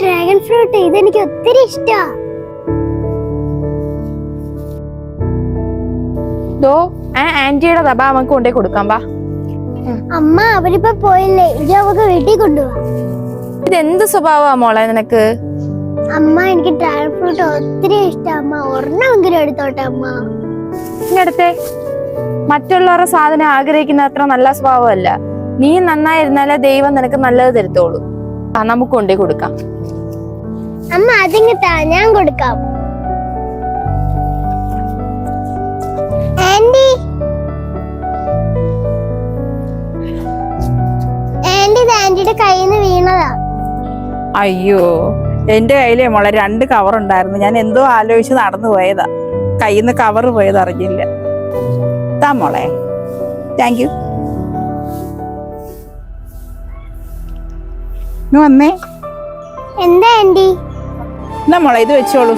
Dragon fruit. ഇതെനിക്ക് ഒത്തിരി ഇഷ്ടാ. ദോ ആ ആന്റിയുടെ തബ നമുക്ക് കൊണ്ടേ കൊടുക്കാം വാ. അമ്മ അവരിപ്പോ പോയില്ലേ. ഇത് നമുക്ക് വീട്ടിൽ കൊണ്ടുപോവാ ഇതെന്ത് സ്വഭാവമാ മോളെ നിനക്ക്? അമ്മ എനിക്ക് ഡ്രാഗൺ ഫ്രൂട്ട് ഒത്തിരി ഇഷ്ടാ അമ്മ. ഒരെണ്ണമെങ്കിലും എടുത്തോട്ടെ അമ്മ. ഇങ്ങടുത്തെ മറ്റുള്ളവരുടെ സാധനം ആഗ്രഹിക്കുന്ന അത്ര നല്ല സ്വഭാവമല്ല. നീ നന്നായിരുന്നാലേ ദൈവം നിനക്ക് നല്ലത് തരുത്തോളൂ ആ നമുക്ക് കൊണ്ടേ കൊടുക്കാം. അമ്മ അതിങ്ങ് താ ഞാൻ കൊടുക്കാം. ആന്റി. ആന്റി ആന്റിയുടെ കയ്യിൽ നിന്ന് വീണതാ. അയ്യോ എന്റെ കയ്യിലെ മോളെ രണ്ട് കവർ ഉണ്ടായിരുന്നു. ഞാൻ എന്തോ ആലോചിച്ച് നടന്നു പോയതാ. കയ്യിൽ നിന്ന് കവർ പോയത് അറിഞ്ഞില്ല. താ മോളെ. താങ്ക് യു വന്നേ? എന്താ ആന്റി എന്നാ മോളെ ഇത് വെച്ചോളൂ.